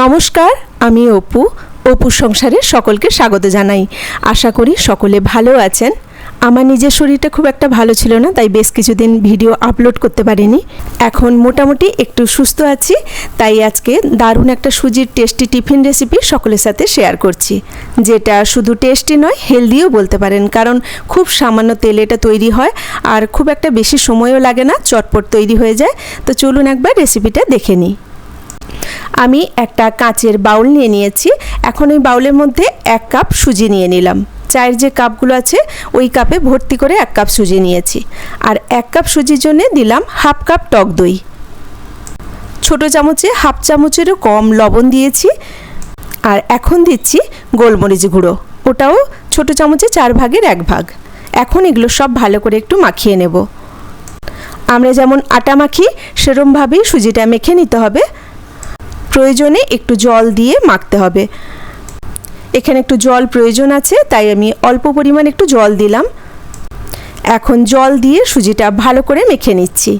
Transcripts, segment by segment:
নমস্কার, আমি অপু অপু সংসারে সকলকে স্বাগত জানাই। আশা করি সকলে ভালো আছেন। আমার নিজের শরীরটা খুব একটা ভালো ছিল না, তাই বেশ কিছুদিন ভিডিও আপলোড করতে পারিনি। এখন মোটামুটি একটু সুস্থ আছি, তাই আজকে দারুণ একটা সুজির টেস্টি টিফিন রেসিপি সকলের সাথে শেয়ার করছি। যেটা শুধু টেস্টি নয়, হেলদিও বলতে পারেন, কারণ খুব সামান্য তেলে এটা তৈরি হয়, আর খুব একটা বেশি সময়ও লাগে না, চটপট তৈরি হয়ে যায়। তো চলুন একবার রেসিপিটা দেখে নিই। আমি একটা কাঁচের বাউল নিয়ে নিয়েছি। এখন ওই বাউলের মধ্যে এক কাপ সুজি নিয়ে নিলাম। চায়ের যে কাপগুলো আছে, ওই কাপে ভর্তি করে এক কাপ সুজি নিয়েছি। আর এক কাপ সুজির জন্য দিলাম হাফ কাপ টক দই। ছোট চামচে হাফ চামচেরও কম লবণ দিয়েছি। আর এখন দিচ্ছি গোলমরিচ গুঁড়ো। ওটাও ছোট চামচে চার ভাগের এক ভাগ। এখন এগুলো সব ভালো করে একটু মাখিয়ে নেব। আমরা যেমন আটা মাখি, সেরমভাবেই সুজিটা মেখে নিতে হবে। প্রয়োজনে একটু জল দিয়ে মাখতে হবে। এখানে একটু জল প্রয়োজন আছে, তাই আমি অল্প পরিমাণ একটু জল দিলাম। এখন জল দিয়ে সুজিটা ভালো করে মেখে নিচ্ছি।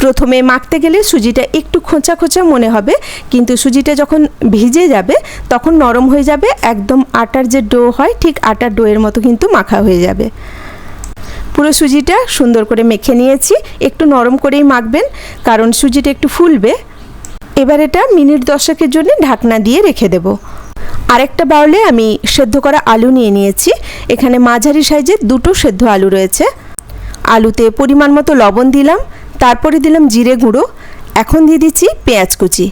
প্রথমে মাখতে গেলে সুজিটা একটু খোঁচা খোঁচা মনে হবে, কিন্তু সুজিটা যখন ভিজে যাবে, তখন নরম হয়ে যাবে, একদম আটার যে ডো হয়, ঠিক আটার ডোয়ের মতো কিন্তু মাখা হয়ে যাবে। পুরো সুজিটা সুন্দর করে মেখে নিয়েছি, একটু নরম করেই মাখবেন, কারণ সুজিটা একটু ফুলবে। এবার এটা মিনিট দশেকের জন্য ঢাকনা দিয়ে রেখে দেব। আরেকটা বাউলে আমি সেদ্ধ করা আলু নিয়ে নিয়েছি। এখানে মাঝারি সাইজের দুটো সেদ্ধ আলু রয়েছে। আলুতে পরিমাণ মতো লবণ দিলাম, তারপরে দিলাম জিরে গুঁড়ো। এখন দিয়ে দিচ্ছি পেঁয়াজ কুচি।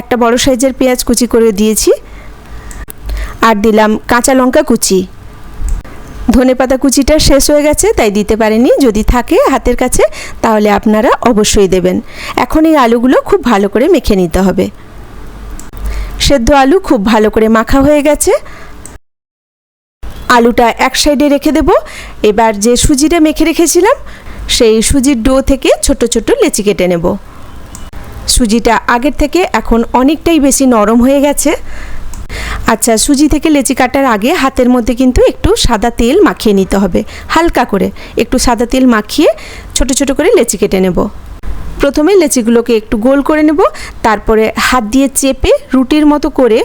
একটা বড় সাইজের পেঁয়াজ কুচি করে দিয়েছি। আর দিলাম কাঁচা লঙ্কা কুচি। ধনে পাতা কুচিটা শেষ হয়ে গেছে, তাই দিতে পারেনি। যদি থাকে হাতের কাছে, তাহলে আপনারা অবশ্যই দেবেন। এখন এই আলুগুলো খুব ভালো করে মেখে নিতে হবে। সেদ্ধ আলু খুব ভালো করে মাখা হয়ে গেছে। আলুটা এক সাইডে রেখে দেব। এবার যে সুজিটা মেখে রেখেছিলাম, সেই সুজির ডো থেকে ছোট ছোট লেচি কেটে নেব। সুজিটা আগের থেকে এখন অনেকটাই বেশি নরম হয়ে গেছে। আচ্ছা সুজি থেকে লেচি কাটার আগে হাতের মধ্যে কিন্তু একটু সাদা তেল মাখিয়ে নিতে হবে, হালকা করে। একটু সাদা তেল মাখিয়ে ছোট ছোট করে লেচি কেটে নেব। প্রথমে লেচিগুলোকে একটু গোল করে নেব, তারপরে হাত দিয়ে চেপে রুটির মতো করে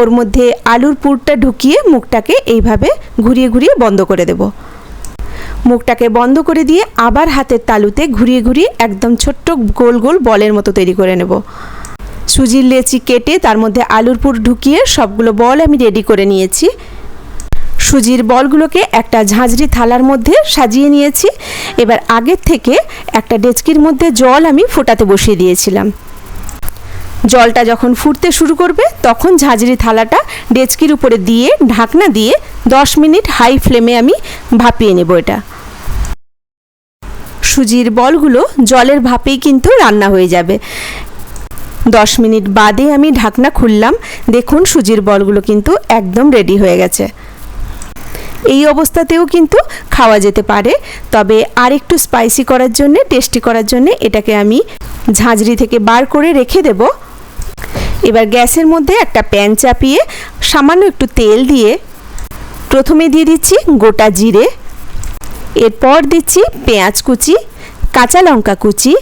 ওর মধ্যে আলুর পুরটা ঢুকিয়ে মুখটাকে এইভাবে ঘুরিয়ে ঘুরিয়ে বন্ধ করে দেব। মুখটাকে বন্ধ করে দিয়ে আবার হাতের তালুতে ঘুরিয়ে ঘুরিয়ে একদম ছোট্ট গোল গোল বলের মতো তৈরি করে নেব। সুজির লেচি কেটে তার মধ্যে আলুর পুর ঢুকিয়ে সবগুলো বল আমি রেডি করে নিয়েছি। সুজির বলগুলোকে একটা ঝাঁঝরি থালার মধ্যে সাজিয়ে নিয়েছি। এবার আগের থেকে একটা ডেচকির মধ্যে জল আমি ফোটাতে বসিয়ে দিয়েছিলাম। জলটা যখন ফুটতে শুরু করবে, তখন ঝাঁঝরি থালাটা ডেচকির উপরে দিয়ে, ঢাকনা দিয়ে দশ মিনিট হাই ফ্লেমে আমি ভাপিয়ে নেব এটা। সুজির বলগুলো জলের ভাপেই কিন্তু রান্না হয়ে যাবে। দশ মিনিট বাদে আমি ঢাকনা খুললাম। দেখুন সুজির বলগুলো কিন্তু একদম রেডি হয়ে গেছে। এই অবস্থাতেও কিন্তু খাওয়া যেতে পারে, তবে আর একটু স্পাইসি করার জন্য টেস্টি করার জন্য এটাকে আমি ঝাঁঝরি থেকে বার করে রেখে দেব। এবার গ্যাসের মধ্যে একটা প্যান চাপিয়ে সামান্য একটু তেল দিয়ে প্রথমে দিয়ে দিচ্ছি গোটা জিরে, এরপর দিচ্ছি পেঁয়াজ কুচি, কাঁচা লঙ্কা কুচি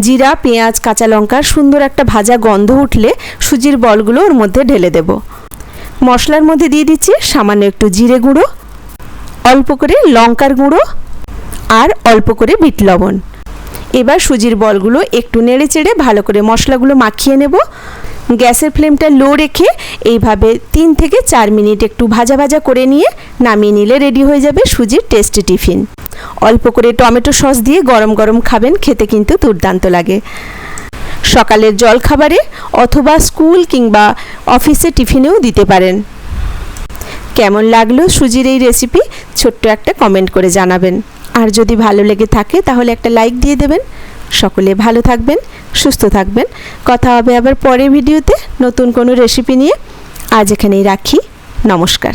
জিরা, পেঁয়াজ, কাঁচা লঙ্কার সুন্দর একটা ভাজা গন্ধ উঠলে সুজির বলগুলো ওর মধ্যে ঢেলে দেব। মশলার মধ্যে দিয়ে দিচ্ছি সামান্য একটু জিরে গুঁড়ো, অল্প করে লঙ্কার গুঁড়ো আর অল্প করে বিট লবণ। এবার সুজির বলগুলো একটু নেড়ে চেড়ে ভালো করে মশলাগুলো মাখিয়ে নেব। গ্যাসের ফ্লেমটা লো রেখে এইভাবে তিন থেকে চার মিনিট একটু ভাজা ভাজা করে নিয়ে নামিয়ে নিলে রেডি হয়ে যাবে সুজির টেস্টি টিফিন। অল্প করে টমেটো সস দিয়ে গরম গরম খাবেন, খেতে কিন্তু দুর্দান্ত লাগে। সকালের জল খাবারে অথবা স্কুল কিংবা অফিসে টিফিনেও দিতে পারেন। কেমন লাগল সুজির এই রেসিপি? ছোট্ট একটা কমেন্ট করে জানাবেন। আর যদি ভালো লেগে থাকে, তাহলে একটা লাইক দিয়ে দেবেন। সকলে ভালো থাকবেন, সুস্থ থাকবেন। কথা হবে আবার পরের ভিডিওতে নতুন কোনো রেসিপি নিয়ে। আজ এখানেই রাখি। নমস্কার।